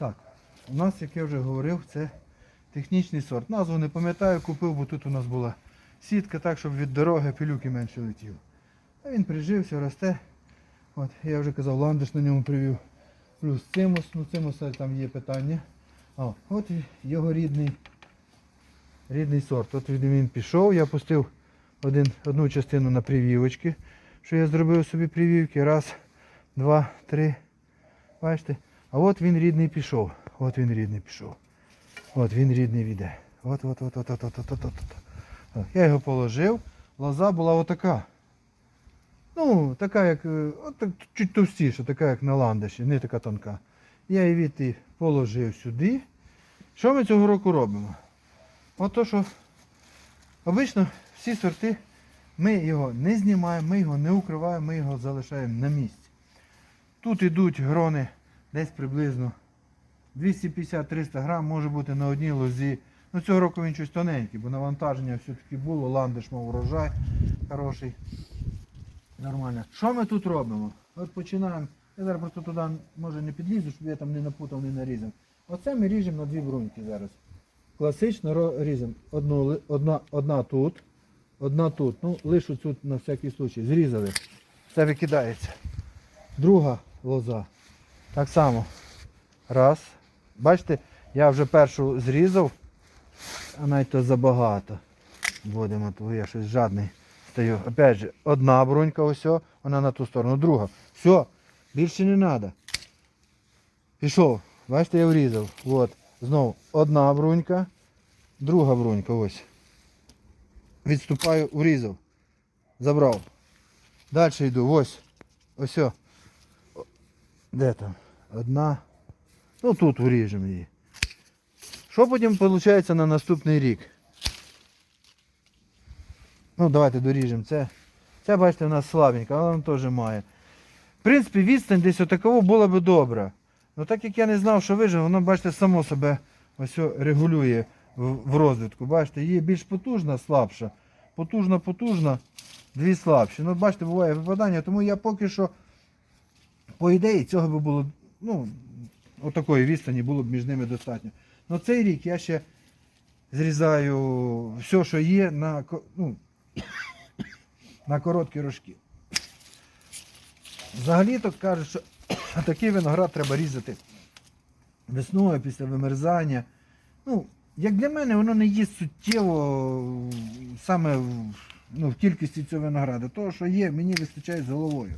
Так, у нас, як я вже говорив, це технічний сорт. Назву не пам'ятаю, купив, бо тут у нас була сітка, так, щоб від дороги пилюки менше летів. А він прижився, росте. От, я вже казав, ландиш на ньому привів. Плюс цимус, ну цимус там є питання. А, от його рідний, рідний сорт. От він пішов, я пустив один, одну частину на привівочки, що я зробив собі привівки. Раз, два, три. Бачите? А от він рідний пішов. От він рідний пішов. От він рідний віде. От, от, от, от, от, от, от, от, от. Я його положив. Лоза була отака. Ну, така як, е, от чуть товстіша, така як на ландиші, не така тонка. Я її відти положив сюди. Що ми цього року робимо? От то, що обично всі сорти, ми його не знімаємо, ми його не укриваємо, ми його залишаємо на місці. Тут йдуть грони десь приблизно 250-300 грам може бути на одній лозі. Ну цього року він щось тоненький, бо навантаження все-таки було, ландиш мав урожай хороший. Нормально. Що ми тут робимо? От починаємо. Я зараз просто туди може не підлізу, щоб я там не напутав, не нарізав. Оце ми ріжемо на дві бруньки зараз. Класично ріжемо. Одну, одна, одна тут, одна тут. Ну, лише тут на всякий случай. Зрізали. Все викидається. Друга лоза. Так само. Раз. Бачите, я вже першу зрізав, а навіть то забагато. Будемо, то я щось жадний стою. Опять же, одна брунька, ось, вона на ту сторону, друга. Все, більше не треба. Пішов. Бачите, я врізав. От. Знову одна брунька, друга брунька, ось. Відступаю, врізав. Забрав. Далі йду, ось. Ось. Де там? Одна. Ну тут вріжемо її. Що потім виходить на наступний рік? Ну, давайте доріжемо це. Ця, бачите, у нас слабенька, але вона теж має. В принципі, відстань десь отаково була би добра. Ну так як я не знав, що вижив, воно, бачите, само себе ось регулює в розвитку. Бачите, є більш потужна, слабша. Потужна, потужна, дві слабші. Ну, бачите, буває випадання, тому я поки що, по ідеї, цього би було, ну, отакої відстані було б між ними достатньо. Ну цей рік я ще зрізаю все, що є на, ну, на короткі рожки. Взагалі-то кажуть, що такий виноград треба різати весною після вимерзання. Ну, як для мене, воно не є суттєво саме ну, в кількості цього винограду. Того, що є, мені вистачає з головою.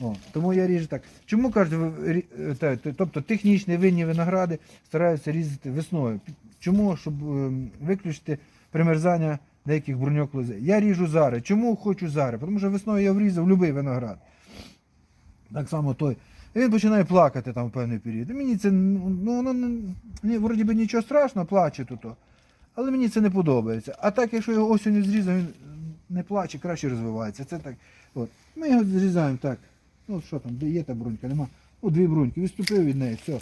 О, тому я ріжу так. Чому кажуть, е, тобто технічні винні виногради стараються різати весною. Чому? Щоб ем, виключити примерзання деяких бруньок лози. Я ріжу зари. Чому хочу зари? Тому що весною я врізав будь-який виноград. Так само той. І він починає плакати там в певний період. Мені це, ну, воно не, вроді би нічого страшного, плаче тут. Але мені це не подобається. А так, якщо його осінню зрізав, він не плаче, краще розвивається. Це так. От. Ми його зрізаємо так. Ну що там, де є та брунька, нема. Ну, дві бруньки, відступив від неї, все.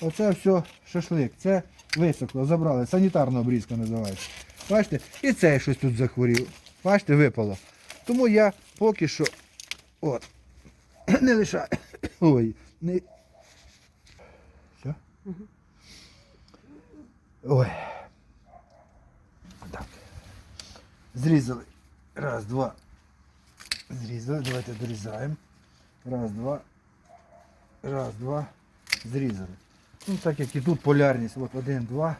Оце все шашлик. Це висохло, забрали. Санітарна обрізка називається. Бачите? І цей щось тут захворів. Бачите, випало. Тому я поки що от, не лишаю. Ой, не. Все? Ой. Так. Зрізали. Раз, два. Зрізали. Давайте дорізаємо. Раз, два. Раз, два. Зрізали. Ну, так як і тут полярність. От один, два.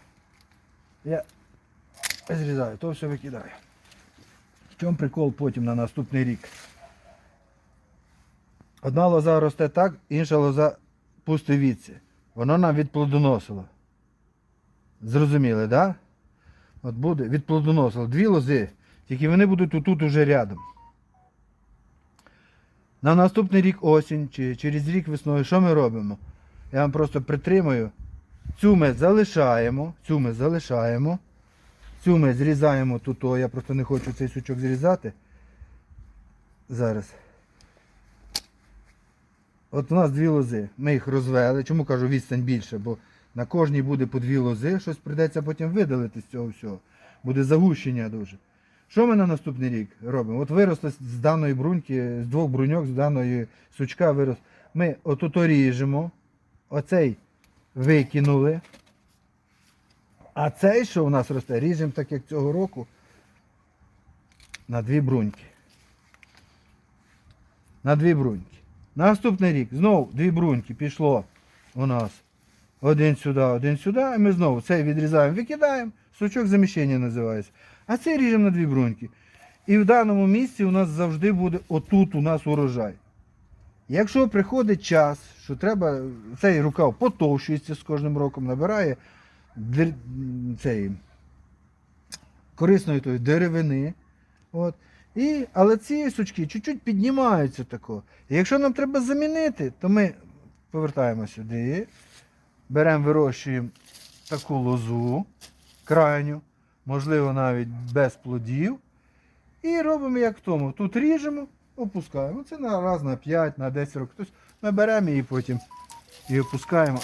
Я зрізаю, то все викидаю. В чому прикол потім на наступний рік? Одна лоза росте так, інша лоза пусте віці. Воно нам відплодоносило. Зрозуміли, так? Да? От буде відплодоносило. Дві лози, тільки вони будуть отут уже рядом. На наступний рік осінь чи через рік весною, що ми робимо? Я вам просто притримую. Цю ми залишаємо, цю ми залишаємо. Цю ми зрізаємо тут, я просто не хочу цей сучок зрізати. Зараз. От у нас дві лози. Ми їх розвели. Чому кажу відстань більше? Бо на кожній буде по дві лози, щось прийдеться потім видалити з цього всього. Буде загущення дуже. Що ми на наступний рік робимо? От виросли з даної бруньки, з двох бруньок, з даної сучка вирос. Ми отут ріжемо, оцей викинули. А цей, що у нас росте, ріжемо так, як цього року, на дві бруньки. На дві бруньки. Наступний рік знову дві бруньки пішло у нас. Один сюди, один сюди, і ми знову цей відрізаємо, викидаємо, сучок заміщення називається. А цей ріжемо на дві бруньки. І в даному місці у нас завжди буде отут у нас урожай. Якщо приходить час, що треба, цей рукав потовщується з кожним роком, набирає цей, корисної тої деревини. От. І, але ці сучки чуть-чуть піднімаються тако. І якщо нам треба замінити, то ми повертаємо сюди, беремо, вирощуємо таку лозу крайню, можливо, навіть без плодів. І робимо як в тому. Тут ріжемо, опускаємо. Це на раз на 5, на 10 років. Тобто ми беремо її потім і опускаємо.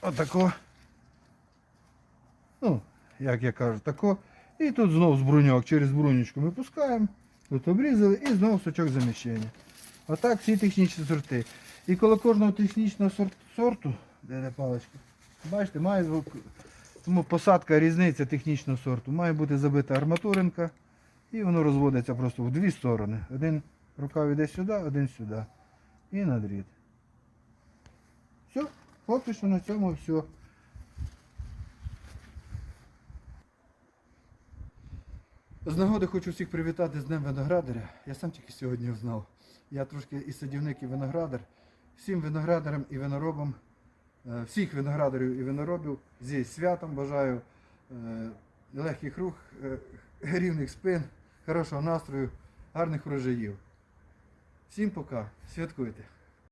Отако. Ну, як я кажу, тако. І тут знову з бруньок, через брунючку ми пускаємо, тут обрізали і знову сучок заміщення. Отак всі технічні сорти. І коло кожного технічного сорту, де де паличка, бачите, має звук. Тому посадка різниця технічного сорту. Має бути забита арматуринка і воно розводиться просто в дві сторони. Один рукав іде сюди, один сюди. І на дріт. Все, поки що на цьому все. З нагоди хочу всіх привітати з Днем виноградаря. Я сам тільки сьогодні узнав. Я трошки і садівник, і виноградар. Всім виноградарям і виноробам, всіх виноградарів і виноробів зі святом бажаю е, легких рук, е, рівних спин, хорошого настрою, гарних врожаїв. Всім пока, святкуйте!